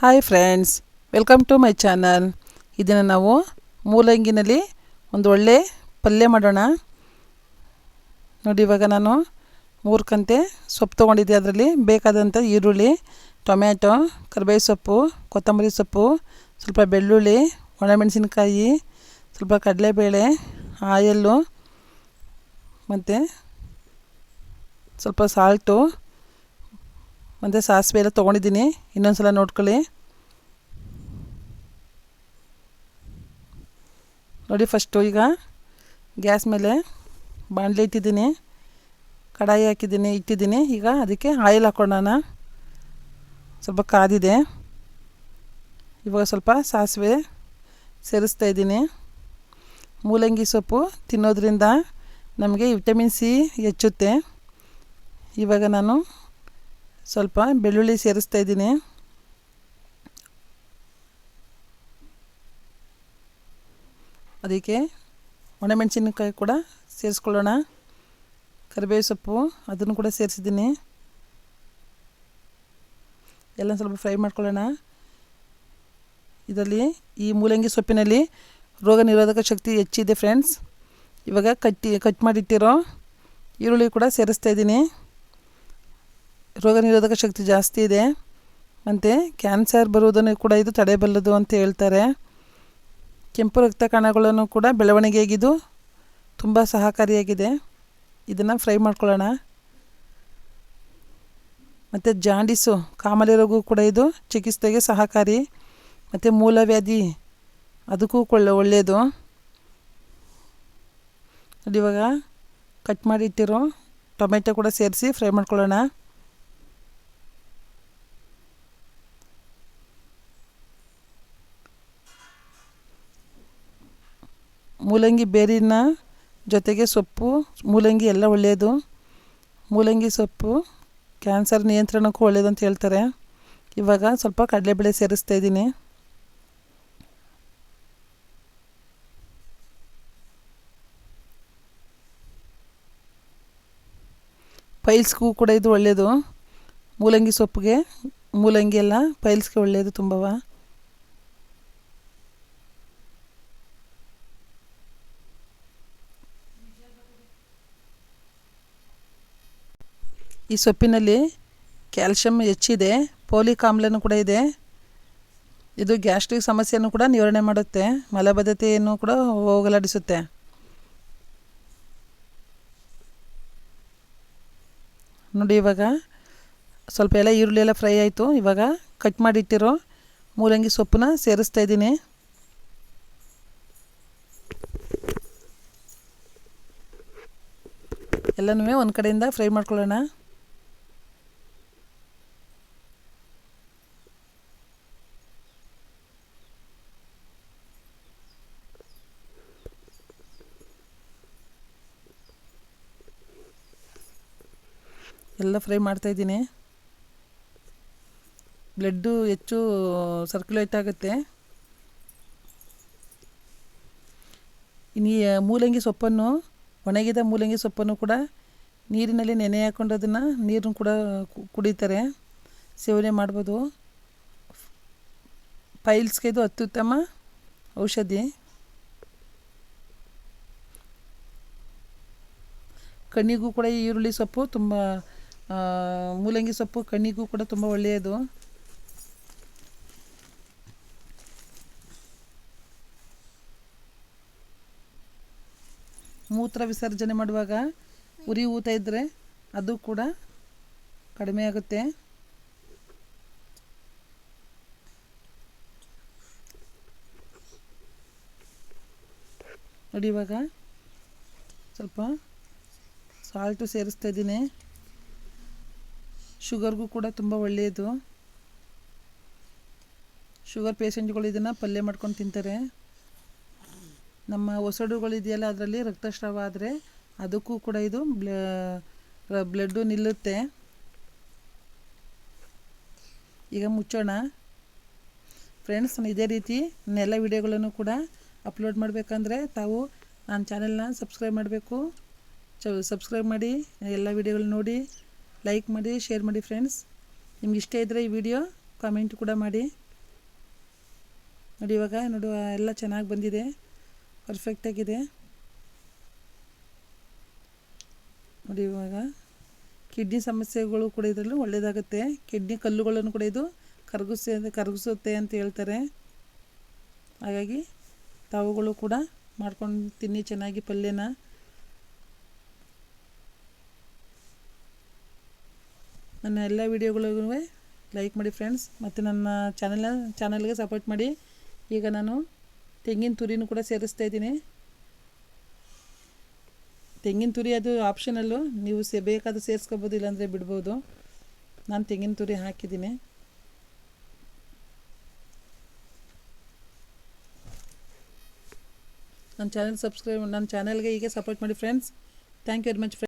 Hi friends, welcome to my channel. ಇದನ್ನು ನಾವು ಮೂಲಂಗಿನಲ್ಲಿ ಒಂದು ಒಳ್ಳೆ ಪಲ್ಯ ಮಾಡೋಣ. ನೋಡಿ, ಇವಾಗ ನಾನು ಮೂರು ಕಂತೆ ಸೊಪ್ಪು ತೊಗೊಂಡಿದ್ದೆ. ಅದರಲ್ಲಿ ಬೇಕಾದಂಥ ಈರುಳ್ಳಿ, ಟೊಮ್ಯಾಟೊ ಕರಿಬೇವು ಸೊಪ್ಪು, ಕೊತ್ತಂಬರಿ ಸೊಪ್ಪು, ಸ್ವಲ್ಪ ಬೆಳ್ಳುಳ್ಳಿ, ಒಣಮೆಣಸಿನಕಾಯಿ, ಸ್ವಲ್ಪ ಕಡಲೆಬೇಳೆ, ಆಯಲ್ಲು, ಮತ್ತು ಸ್ವಲ್ಪ ಸಾಲ್ಟು ಮತ್ತು ಸಾಸಿವೆ ಎಲ್ಲ ತೊಗೊಂಡಿದ್ದೀನಿ. ಇನ್ನೊಂದು ಸಲ ನೋಡ್ಕೊಳ್ಳಿ. ನೋಡಿ ಫಸ್ಟು ಈಗ ಗ್ಯಾಸ್ ಮೇಲೆ ಬಾಣಲೆ ಇಟ್ಟಿದ್ದೀನಿ. ಕಡಾಯಿ ಹಾಕಿದ್ದೀನಿ, ಇಟ್ಟಿದ್ದೀನಿ. ಈಗ ಅದಕ್ಕೆ ಆಯಿಲ್ ಹಾಕ್ಕೊಳ್ಳೋಣ ಸ್ವಲ್ಪ ಕಾದಿದೆ. ಇವಾಗ ಸ್ವಲ್ಪ ಸಾಸಿವೆ ಸೇರಿಸ್ತಾ ಇದ್ದೀನಿ. ಮೂಲಂಗಿ ಸೊಪ್ಪು ತಿನ್ನೋದ್ರಿಂದ ನಮಗೆ ವಿಟಮಿನ್ ಸಿ ಹೆಚ್ಚುತ್ತೆ. ಇವಾಗ ನಾನು ಸ್ವಲ್ಪ ಬೆಳ್ಳುಳ್ಳಿ ಸೇರಿಸ್ತಾ ಇದ್ದೀನಿ. ಅದಕ್ಕೆ ಒಣಮೆಣಸಿನಕಾಯಿ ಕೂಡ ಸೇರಿಸ್ಕೊಳ್ಳೋಣ. ಕರಿಬೇವು ಸೊಪ್ಪು ಅದನ್ನು ಕೂಡ ಸೇರಿಸಿದ್ದೀನಿ. ಎಲ್ಲ ಸ್ವಲ್ಪ ಫ್ರೈ ಮಾಡ್ಕೊಳ್ಳೋಣ. ಇದರಲ್ಲಿ ಈ ಮೂಲಂಗಿ ಸೊಪ್ಪಿನಲ್ಲಿ ರೋಗ ನಿರೋಧಕ ಶಕ್ತಿ ಹೆಚ್ಚಿದೆ ಫ್ರೆಂಡ್ಸ್. ಇವಾಗ ಕಟ್ಟಿ, ಕಟ್ ಮಾಡಿಟ್ಟಿರೋ ಈರುಳ್ಳಿ ಕೂಡ ಸೇರಿಸ್ತಾ ಇದ್ದೀನಿ. ರೋಗ ನಿರೋಧಕ ಶಕ್ತಿ ಜಾಸ್ತಿ ಇದೆ. ಮತ್ತು ಕ್ಯಾನ್ಸರ್ ಬರುವುದನ್ನು ಕೂಡ ಇದು ತಡೆಯಬಲ್ಲದು ಅಂತ ಹೇಳ್ತಾರೆ. ಕೆಂಪು ರಕ್ತ ಕಣಗಳನ್ನು ಕೂಡ ಬೆಳವಣಿಗೆಗಿದು ತುಂಬ ಸಹಕಾರಿಯಾಗಿದೆ. ಇದನ್ನು ಫ್ರೈ ಮಾಡ್ಕೊಳ್ಳೋಣ. ಮತ್ತು ಜಾಂಡಿಸು, ಕಾಮಾಲೆ ರೋಗವು ಕೂಡ ಇದು ಚಿಕಿತ್ಸೆಗೆ ಸಹಕಾರಿ. ಮತ್ತು ಮೂಲವ್ಯಾಧಿ ಅದಕ್ಕೂ ಕೊಳ್ಳ ಒಳ್ಳೆಯದು. ಇವಾಗ ಕಟ್ ಮಾಡಿ ಇಟ್ಟಿರೋ ಟೊಮೆಟೊ ಕೂಡ ಸೇರಿಸಿ ಫ್ರೈ ಮಾಡ್ಕೊಳ್ಳೋಣ. ಮೂಲಂಗಿ ಬೇರಿನ ಜೊತೆಗೆ ಸೊಪ್ಪು, ಮೂಲಂಗಿ ಎಲ್ಲ ಒಳ್ಳೆಯದು. ಮೂಲಂಗಿ ಸೊಪ್ಪು ಕ್ಯಾನ್ಸರ್ ನಿಯಂತ್ರಣಕ್ಕೂ ಒಳ್ಳೆಯದು ಅಂತ ಹೇಳ್ತಾರೆ. ಇವಾಗ ಸ್ವಲ್ಪ ಕಡಲೆಬೇಳೆ ಸೇರಿಸ್ತಾ ಇದ್ದೀನಿ. ಪೈಲ್ಸ್ಗೂ ಕೂಡ ಇದು ಒಳ್ಳೆಯದು. ಮೂಲಂಗಿ ಸೊಪ್ಪಿಗೆ ಮೂಲಂಗಿ ಎಲ್ಲ ಪೈಲ್ಸ್ಗೆ ಒಳ್ಳೆಯದು ತುಂಬವ. ಈ ಸೊಪ್ಪಿನಲ್ಲಿ ಕ್ಯಾಲ್ಶಿಯಂ ಹೆಚ್ಚಿದೆ ಪೋಲಿಕ್ ಆಮ್ಲನೂ ಕೂಡ ಇದೆ. ಇದು ಗ್ಯಾಸ್ಟ್ರಿಕ್ ಸಮಸ್ಯೆಯನ್ನು ಕೂಡ ನಿವಾರಣೆ ಮಾಡುತ್ತೆ, ಮಲಬದ್ಧತೆಯನ್ನು ಕೂಡ ಹೋಗಲಾಡಿಸುತ್ತೆ. ನೋಡಿ ಇವಾಗ, ಸ್ವಲ್ಪ ಎಲ್ಲ ಈರುಳ್ಳಿ ಎಲ್ಲ ಫ್ರೈ ಆಯಿತು, ಇವಾಗ ಕಟ್ ಮಾಡಿಟ್ಟಿರೋ ಮೂಲಂಗಿ ಸೊಪ್ಪನ್ನ ಸೇರಿಸ್ತಾ ಇದ್ದೀನಿ. ಎಲ್ಲನೂ ಒಂದು ಕಡೆಯಿಂದ ಫ್ರೈ ಮಾಡ್ಕೊಳ್ಳೋಣ. ಎಲ್ಲ ಫ್ರೈ ಮಾಡ್ತಾ ಇದ್ದೀನಿ. ಬ್ಲಡ್ಡು ಹೆಚ್ಚು ಸರ್ಕ್ಯುಲೇಟ್ ಆಗುತ್ತೆ. ಇನ್ನು ಮೂಲಂಗಿ ಸೊಪ್ಪನ್ನು, ಒಣಗಿದ ಮೂಲಂಗಿ ಸೊಪ್ಪನ್ನು ಕೂಡ ನೀರಿನಲ್ಲಿ ನೆನೆ ಹಾಕೊಂಡು ಅದನ್ನು ನೀರನ್ನು ಕೂಡ ಕುಡಿತಾರೆ. ಸೇವನೆ ಮಾಡ್ಬೋದು. ಪೈಲ್ಸ್ಗೆ ಇದು ಅತ್ಯುತ್ತಮ ಔಷಧಿ. ಕಣ್ಣಿಗೂ ಕೂಡ ಈರುಳ್ಳಿ ಸೊಪ್ಪು ತುಂಬ ಮೂಲಂಗಿ ಸೊಪ್ಪು ಕಣ್ಣಿಗೂ ಕೂಡ ತುಂಬ ಒಳ್ಳೆಯದು. ಮೂತ್ರ ವಿಸರ್ಜನೆ ಮಾಡುವಾಗ ಉರಿ ಊತ ಇದ್ದರೆ ಅದು ಕೂಡ ಕಡಿಮೆ ಆಗುತ್ತೆ. ನೋಡಿ ಇವಾಗ ಸ್ವಲ್ಪ ಸಾಲ್ಟು ಸೇರಿಸ್ತಾ ಇದ್ದೀನಿ. ಶುಗರ್ಗೂ ಕೂಡ ತುಂಬ ಒಳ್ಳೆಯದು. ಶುಗರ್ ಪೇಷಂಟ್ಗಳು ಇದನ್ನು ಪಲ್ಯ ಮಾಡ್ಕೊಂಡು ತಿಂತಾರೆ. ನಮ್ಮ ಒಸಡುಗಳಿದೆಯಲ್ಲ ಅದರಲ್ಲಿ ರಕ್ತಸ್ರಾವ ಆದರೆ ಅದಕ್ಕೂ ಕೂಡ ಇದು ಬ್ಲಡ್ಡು ನಿಲ್ಲುತ್ತೆ. ಈಗ ಮುಚ್ಚೋಣ. ಫ್ರೆಂಡ್ಸ್ ನಾನು ಇದೇ ರೀತಿ ಎಲ್ಲ ವಿಡಿಯೋಗಳನ್ನು ಕೂಡ ಅಪ್ಲೋಡ್ ಮಾಡಬೇಕಂದ್ರೆ ತಾವು ನನ್ನ ಚಾನೆಲ್ನ ಸಬ್ಸ್ಕ್ರೈಬ್ ಮಾಡಬೇಕು. ಸಬ್ಸ್ಕ್ರೈಬ್ ಮಾಡಿ, ಎಲ್ಲ ವಿಡಿಯೋಗಳು ನೋಡಿ. ಲೈಕ್ ಮಾಡಿ ಶೇರ್ ಮಾಡಿ ಫ್ರೆಂಡ್ಸ್ ನಿಮ್ಗೆ ಇಷ್ಟ ಇದ್ದರೆ ಈ ವಿಡಿಯೋ ಕಾಮೆಂಟ್ ಕೂಡ ಮಾಡಿ. ನೋಡಿ ಇವಾಗ ನೋಡುವ ಎಲ್ಲ ಚೆನ್ನಾಗಿ ಬಂದಿದೆ. ಪರ್ಫೆಕ್ಟಾಗಿದೆ ನೋಡಿ ಇವಾಗ ಕಿಡ್ನಿ ಸಮಸ್ಯೆಗಳು ಕೂಡ ಇದರಲ್ಲೂ ಒಳ್ಳೆಯದಾಗುತ್ತೆ ಕಿಡ್ನಿ ಕಲ್ಲುಗಳನ್ನು ಕೂಡ ಇದು ಕರಗಿಸಿ, ಕರಗಿಸುತ್ತೆ ಅಂತ ಹೇಳ್ತಾರೆ. ಹಾಗಾಗಿ, ತಾವುಗಳು ಕೂಡ ಮಾಡ್ಕೊಂಡು ತಿನ್ನಿ ಚೆನ್ನಾಗಿ ಪಲ್ಯನ. ನನ್ನ ಎಲ್ಲ ವೀಡಿಯೋಗಳಿಗೂ ಲೈಕ್ ಮಾಡಿ ಫ್ರೆಂಡ್ಸ್ ಮತ್ತು ನನ್ನ ಚಾನಲ್ನ ಚಾನಲ್ಗೆ ಸಪೋರ್ಟ್ ಮಾಡಿ. ಈಗ ನಾನು ತೆಂಗಿನ ತುರಿನೂ ಕೂಡ ಸೇರಿಸ್ತಾ ಇದ್ದೀನಿ. ತೆಂಗಿನ ತುರಿ ಅದು ಆಪ್ಷನಲ್ಲು ನೀವು ಸೇ ಬೇಕಾದರೂ ಸೇರಿಸ್ಕೋಬೋದು, ಇಲ್ಲಾಂದರೆ ಬಿಡ್ಬೋದು. ನಾನು ತೆಂಗಿನ ತುರಿ ಹಾಕಿದ್ದೀನಿ. ನನ್ನ ಚಾನಲ್ ಸಬ್ಸ್ಕ್ರೈಬ್ ನನ್ನ ಚಾನಲ್ಗೆ ಹೀಗೆ ಸಪೋರ್ಟ್ ಮಾಡಿ friends thank you very much